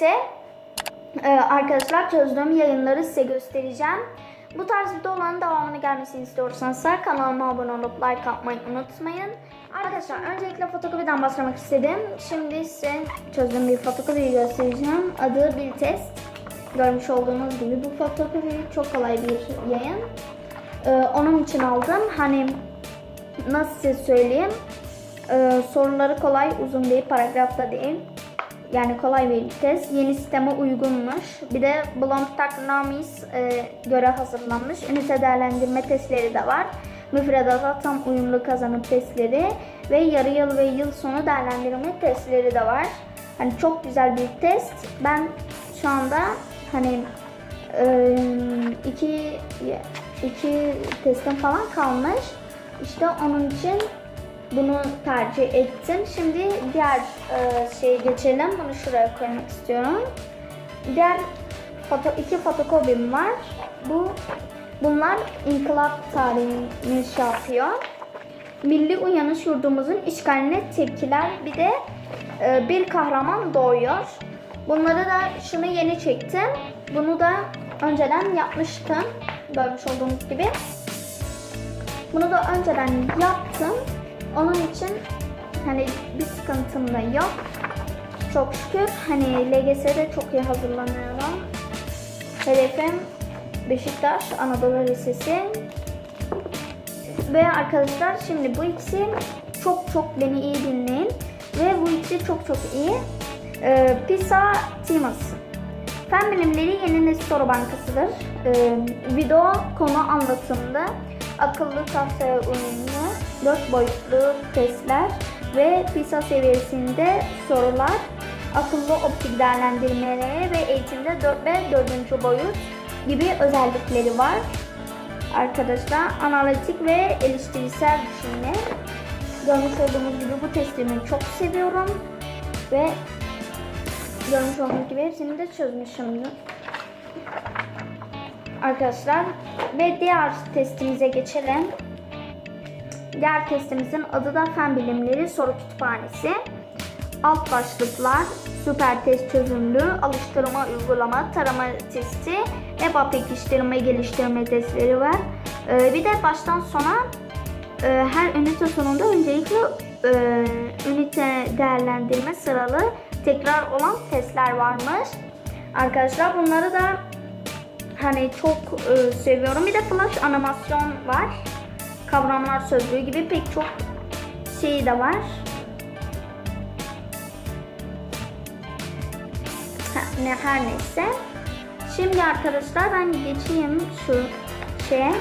birlikte e, arkadaşlar çözdüğüm yayınları size göstereceğim. Bu tarz videoların devamını gelmesini istiyorsanız kanalıma abone olup like atmayı unutmayın. Arkadaşlar öncelikle fotokopiden başlamak istedim. Şimdi size çözdüğüm bir fotokopiyi göstereceğim. Adı bir test. Görmüş olduğunuz gibi bu fotokopi çok kolay bir yayın. Ee, onun için aldım. Hani nasıl size söyleyeyim? Ee, soruları kolay, uzun değil, paragrafta değil. Yani kolay bir test. Yeni sisteme uygunmuş. Bir de Blond Technomies e, göre hazırlanmış. Ünite değerlendirme testleri de var. Müfredata tam uyumlu kazanım testleri ve yarı yıl ve yıl sonu değerlendirme testleri de var. Hani çok güzel bir test. Ben şu anda hani e, iki iki testim falan kalmış. İşte onun için bunu tercih ettim. Şimdi diğer e, şeye geçelim. Bunu şuraya koymak istiyorum. Diğer foto, iki fotokopim var. Bu bunlar inkılap tarihini şey yapıyor. Milli uyanış yurdumuzun işgaline tepkiler. Bir de e, bir kahraman doğuyor. Bunları da şunu yeni çektim. Bunu da önceden yapmıştım. Görmüş olduğunuz gibi. Bunu da önceden yaptım. Onun için hani bir sıkıntım da yok. Çok şükür hani LGS'de çok iyi hazırlanıyorum. Hedefim Beşiktaş Anadolu Lisesi. Ve arkadaşlar şimdi bu ikisi çok çok beni iyi dinleyin. Ve bu ikisi çok çok iyi. Ee, PISA Timus. Fen bilimleri yeni nesil soru bankasıdır. Ee, video konu anlatımda akıllı tahtaya uyumlu 4 boyutlu testler ve PISA seviyesinde sorular, akıllı optik değerlendirmeleri ve eğitimde 4 ve 4. boyut gibi özellikleri var. Arkadaşlar analitik ve eleştirisel düşünme. Görmüş olduğunuz gibi bu testimi çok seviyorum ve görmüş olduğunuz gibi hepsini de çözmüşümdür. Arkadaşlar ve diğer testimize geçelim. Diğer testimizin adı da Fen Bilimleri Soru Kütüphanesi. Alt başlıklar süper test çözümlü, alıştırma uygulama, tarama testi ve pekiştirme geliştirme testleri var. Ee, bir de baştan sona e, her ünite sonunda öncelikle e, ünite değerlendirme sıralı tekrar olan testler varmış. Arkadaşlar bunları da hani çok e, seviyorum. Bir de flash animasyon var. Kavramlar sözlüğü gibi pek çok şey de var. Ne her neyse. Şimdi arkadaşlar ben geçeyim şu şeye.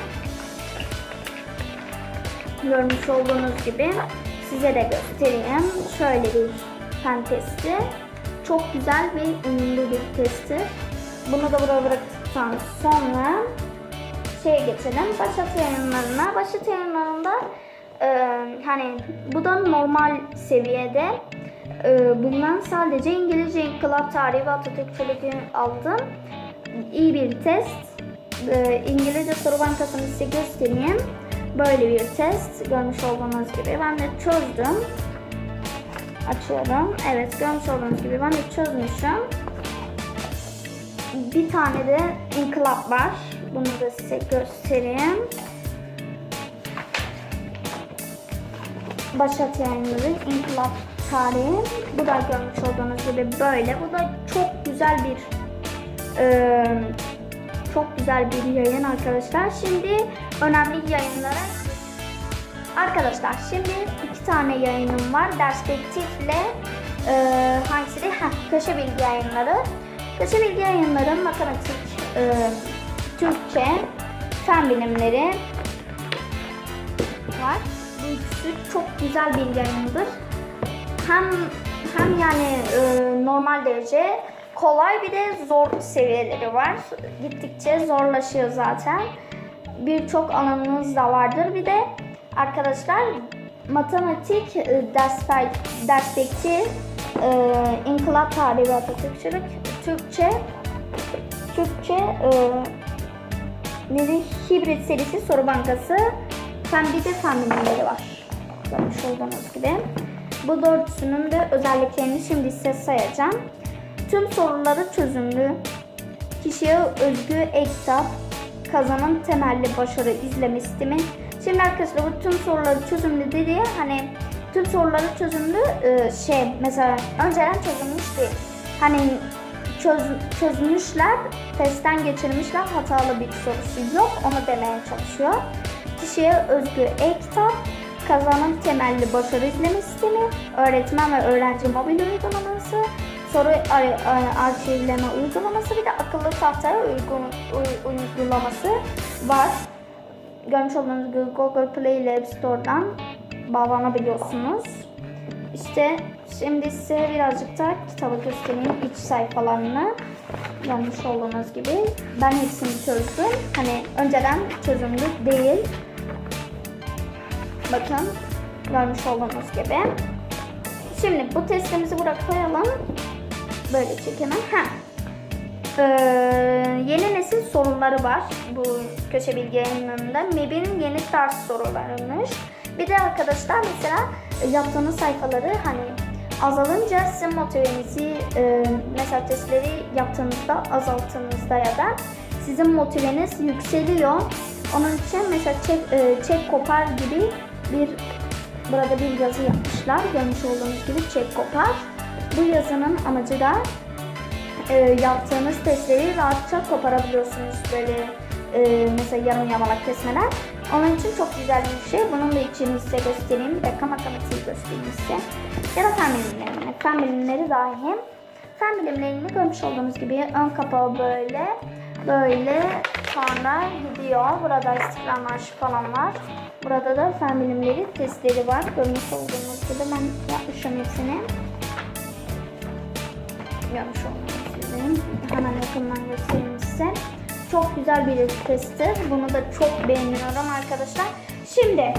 Görmüş olduğunuz gibi size de göstereyim. Şöyle bir fen testi. Çok güzel ve ünlü bir testi. Bunu da buraya bıraktıktan sonra şeye geçelim. Başat yayınlarına. Başat yayınlarında e, hani bu da normal seviyede e, bundan sadece İngilizce İnkılap Tarihi ve Atatürkçülüğü aldım. İyi bir test. E, İngilizce Soru Bankası'nı size göstereyim. Böyle bir test. Görmüş olduğunuz gibi. Ben de çözdüm. Açıyorum. Evet görmüş olduğunuz gibi ben de çözmüşüm. Bir tane de inkılap var. Bunu da size göstereyim. Başat yayınları inkılap tarihi. Bu da görmüş olduğunuz gibi böyle. Bu da çok güzel bir e, çok güzel bir yayın arkadaşlar. Şimdi önemli yayınlara Arkadaşlar şimdi iki tane yayınım var. Perspektifle e, hangisi? Heh, köşe bilgi yayınları. Köşe bilgi yayınları matematik, e, Türkçe, fen bilimleri var. Bu ikisi çok güzel bir yayındır. Hem hem yani e, normal derece kolay bir de zor seviyeleri var. Gittikçe zorlaşıyor zaten. Birçok alanınız da vardır. Bir de arkadaşlar matematik e, ders dersteki e, inkılap tarihi ve Türkçe Türkçe e, neydi? Hibrit serisi soru bankası. Bir de bilimleri var. Görmüş olduğunuz gibi. Bu dörtüsünün de özelliklerini şimdi size sayacağım. Tüm soruları çözümlü. Kişiye özgü e-kitap. Kazanın temelli başarı izleme sistemi. Şimdi arkadaşlar bu tüm soruları çözümlü dediği hani tüm soruları çözümlü e, şey mesela önceden çözülmüş değil. Hani çöz, çözmüşler, testten geçirmişler hatalı bir sorusu yok onu demeye çalışıyor. Kişiye özgü e-kitap, kazanım temelli başarı izleme sistemi, öğretmen ve öğrenci mobil uygulaması, soru ar- ar- arşivleme uygulaması bir de akıllı tahtaya uygun, uy- uygulaması var. Görmüş olduğunuz Google Play ile App Store'dan bağlanabiliyorsunuz. İşte şimdi size birazcık da kitabı göstereyim iç sayfalarını. Görmüş olduğunuz gibi ben hepsini çözdüm. Hani önceden çözümlü değil. Bakın görmüş olduğunuz gibi. Şimdi bu testimizi buraya koyalım. Böyle çekemem. Ha. Ee, yeni nesil soruları var bu köşe bilgi yayınlarında. MEB'in yeni tarz sorularıymış. Bir de arkadaşlar mesela yaptığınız sayfaları hani azalınca sizin motivenizi e, testleri yaptığınızda azalttığınızda ya da sizin motiveniz yükseliyor. Onun için mesela çek, e, çek kopar gibi bir burada bir yazı yapmışlar. Görmüş olduğunuz gibi çek kopar. Bu yazının amacı da e, yaptığınız testleri rahatça koparabiliyorsunuz böyle e, mesela yarım yamalak kesmeler. Onun için çok güzel bir şey. Bunun da içini size göstereyim. Bir dakika matematiği göstereyim size. Ya da fen bilimlerini. Fen bilimleri dahi. Fen bilimlerini görmüş olduğunuz gibi ön kapağı böyle böyle sonra gidiyor. Burada istiklal marşı falan var. Burada da fen bilimleri testleri var. Görmüş olduğunuz gibi ben yapmışım hepsini görmüş olduğunuz gibi. Hemen yakından göstereyim size. Çok güzel bir testtir. Bunu da çok beğeniyorum arkadaşlar. Şimdi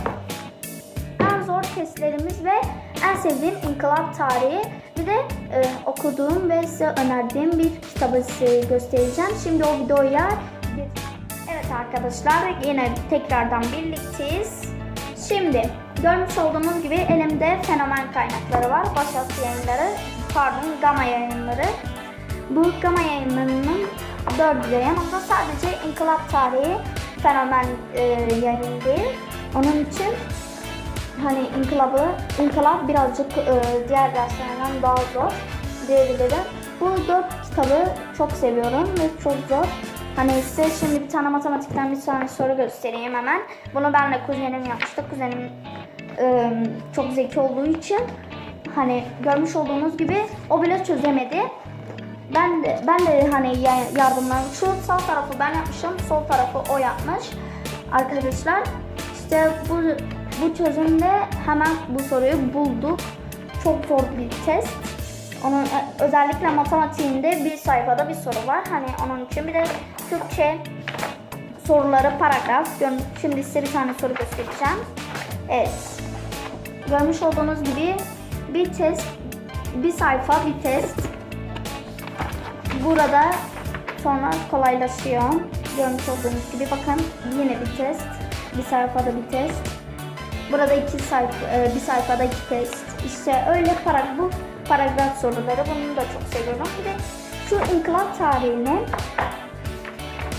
en zor testlerimiz ve en sevdiğim inkılap tarihi. Bir de e, okuduğum ve size önerdiğim bir kitabı size göstereceğim. Şimdi o videoya Evet arkadaşlar yine tekrardan birlikteyiz. Şimdi görmüş olduğunuz gibi elimde fenomen kaynakları var. Başarısı yayınları, pardon Gama yayınları. Bu Gama yayınlarının dördü yanımda sadece İnkılap Tarihi fenomen e, yayın değil. Onun için hani inkılabı, inkılap birazcık e, diğer derslerden daha zor diyebilirim. Bu dört kitabı çok seviyorum ve çok zor. Hani size şimdi bir tane matematikten bir tane soru göstereyim hemen. Bunu ben de kuzenim yapmıştı. Kuzenim e, çok zeki olduğu için hani görmüş olduğunuz gibi o bile çözemedi. Ben de ben de hani ya- yardımlar şu sağ tarafı ben yapmışım, sol tarafı o yapmış. Arkadaşlar işte bu bu çözümde hemen bu soruyu bulduk. Çok zor bir test. Onun e, özellikle matematiğinde bir sayfada bir soru var. Hani onun için bir de Türkçe soruları paragraf. Şimdi size bir tane soru göstereceğim. Evet. Görmüş olduğunuz gibi bir test, bir sayfa bir test. Burada sonra kolaylaşıyor. Görmüş olduğunuz gibi bakın yine bir test. Bir sayfada bir test. Burada iki sayfa, e, bir sayfada iki test. İşte öyle para, bu paragraf soruları. Bunu da çok seviyorum. Bir de şu inkılap tarihini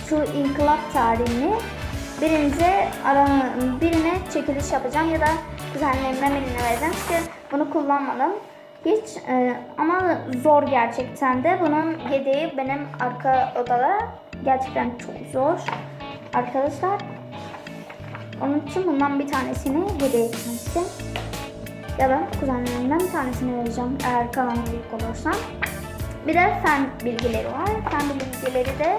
şu inkılap tarihini birinize ara, birine çekiliş yapacağım ya da kuzenlerimden birine vereceğim. İşte bunu kullanmadım hiç e, ama zor gerçekten de. Bunun yedeği benim arka odada gerçekten çok zor arkadaşlar. Onun için bundan bir tanesini hediye etmiştim. Ya da kuzenlerimden bir tanesini vereceğim eğer kanalıma büyük olursam. Bir de fen bilgileri var. Fen bilgileri de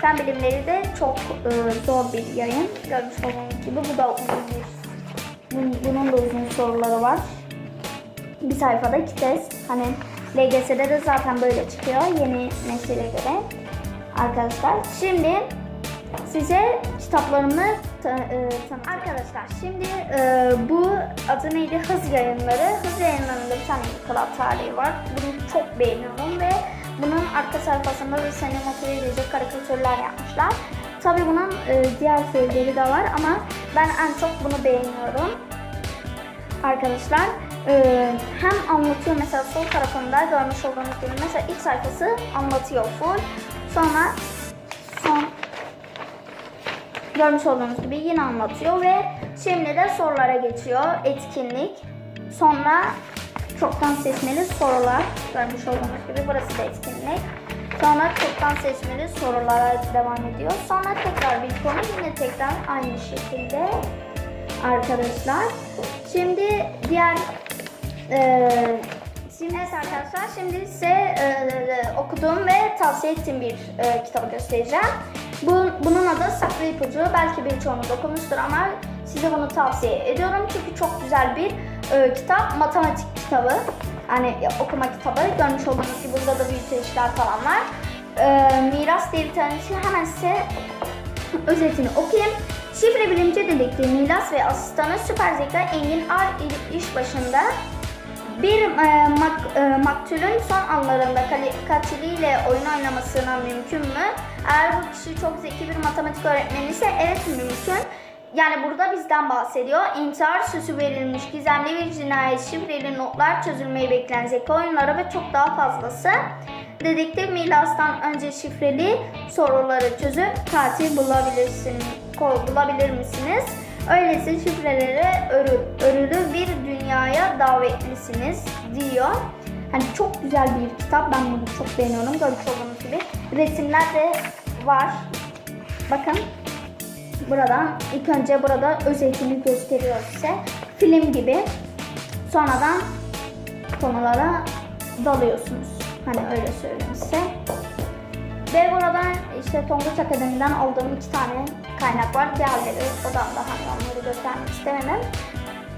fen bilimleri de çok e, zor bir yayın. Görmüş olduğunuz gibi bu da uzun bir bunun da uzun soruları var. Bir sayfada iki test. Hani LGS'de de zaten böyle çıkıyor yeni nesile göre. Arkadaşlar şimdi size kitaplarımı ta- e, tanı- Arkadaşlar şimdi e, bu adı neydi? Hız yayınları. Hız yayınlarında bir tane inkılap tarihi var. Bunu çok beğeniyorum ve bunun arka sayfasında da seni motive edecek karikatürler yapmışlar. Tabii bunun e, diğer serileri de var ama ben en çok bunu beğeniyorum. Arkadaşlar e, hem anlatıyor mesela sol tarafında görmüş olduğunuz gibi mesela ilk sayfası anlatıyor full. Sonra son görmüş olduğunuz gibi yine anlatıyor ve şimdi de sorulara geçiyor. Etkinlik. Sonra çoktan seçmeli sorular. Görmüş olduğunuz gibi burası da etkinlik. Sonra çoktan seçmeli sorulara devam ediyor. Sonra tekrar bir konu yine tekrar aynı şekilde arkadaşlar. Şimdi diğer eee Şimdi evet arkadaşlar şimdi size eee, okuduğum ve tavsiye ettiğim bir eee, kitabı göstereceğim. Bu, bunun adı Saklı İpucu. Belki birçoğunuz okumuştur ama size bunu tavsiye ediyorum. Çünkü çok güzel bir eee, kitap. Matematik kitabı. Hani okuma kitabı. Görmüş olduğunuz gibi burada da büyüteçler falan var. Eee, Miras diye bir tanesi. Hemen size özetini okuyayım. Şifre bilimci dedektif Milas ve asistanı süper zeka Engin Ar iş başında bir e, mak, e, maktulün son anlarında katiliyle oyun oynamasına mümkün mü? Eğer bu kişi çok zeki bir matematik öğretmeni ise evet mümkün. Yani burada bizden bahsediyor. İntihar süsü verilmiş gizemli bir cinayet, şifreli notlar çözülmeyi bekleyen zeka oyunları ve çok daha fazlası. Dedektif Milas'tan önce şifreli soruları çözüp katil bulabilirsin, bulabilir misiniz? Öyleyse şifrelere örü, örülü bir dünyaya davetlisiniz diyor. Hani çok güzel bir kitap. Ben bunu çok beğeniyorum. Görmüş olduğunuz gibi. Resimler de var. Bakın. Buradan ilk önce burada özetini gösteriyor size. Film gibi. Sonradan konulara dalıyorsunuz. Hani öyle söyleyeyim size. Ve buradan işte Tonguç Akademi'den aldığım iki tane kaynak var. Diğerleri odamda hani onları göstermek istemedim.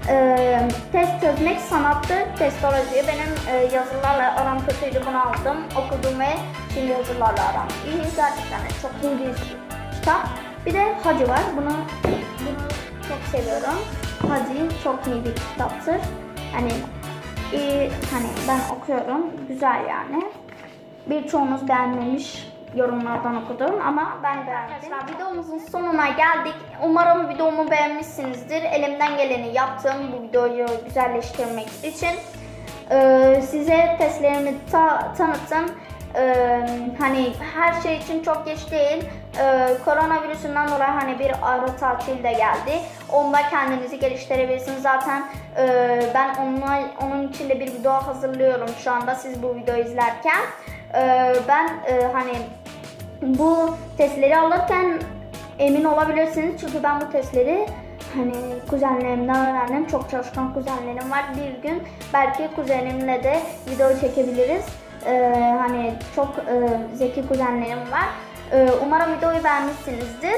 Ee, test çözmek sanattır, testoloji. Benim e, yazılarla aram kötüydü bunu aldım, okudum ve şimdi yazılarla aram iyi. Gerçekten çok iyi bir kitap. Bir de Hacı var. Bunu, bunu çok seviyorum. Hacı çok iyi bir kitaptır. Hani iyi, hani ben okuyorum. Güzel yani. Birçoğunuz beğenmemiş yorumlardan okudum ama ben beğendim. Arkadaşlar videomuzun sonuna geldik. Umarım videomu beğenmişsinizdir. Elimden geleni yaptım bu videoyu güzelleştirmek için. Ee, size testlerimi ta- tanıttım. Ee, hani her şey için çok geç değil. Ee, koronavirüsünden dolayı hani bir ara tatil de geldi. Onda kendinizi geliştirebilirsiniz. Zaten e, ben onunla, onun için de bir video hazırlıyorum şu anda siz bu videoyu izlerken. Ee, ben e, hani bu testleri alırken emin olabilirsiniz çünkü ben bu testleri hani kuzenlerimden öğrendim. Çok çalışkan kuzenlerim var. Bir gün belki kuzenimle de video çekebiliriz. Ee, hani çok e, zeki kuzenlerim var. Ee, umarım videoyu beğenmişsinizdir.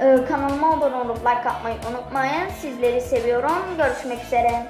Ee, kanalıma abone olup like atmayı unutmayın. Sizleri seviyorum. Görüşmek üzere.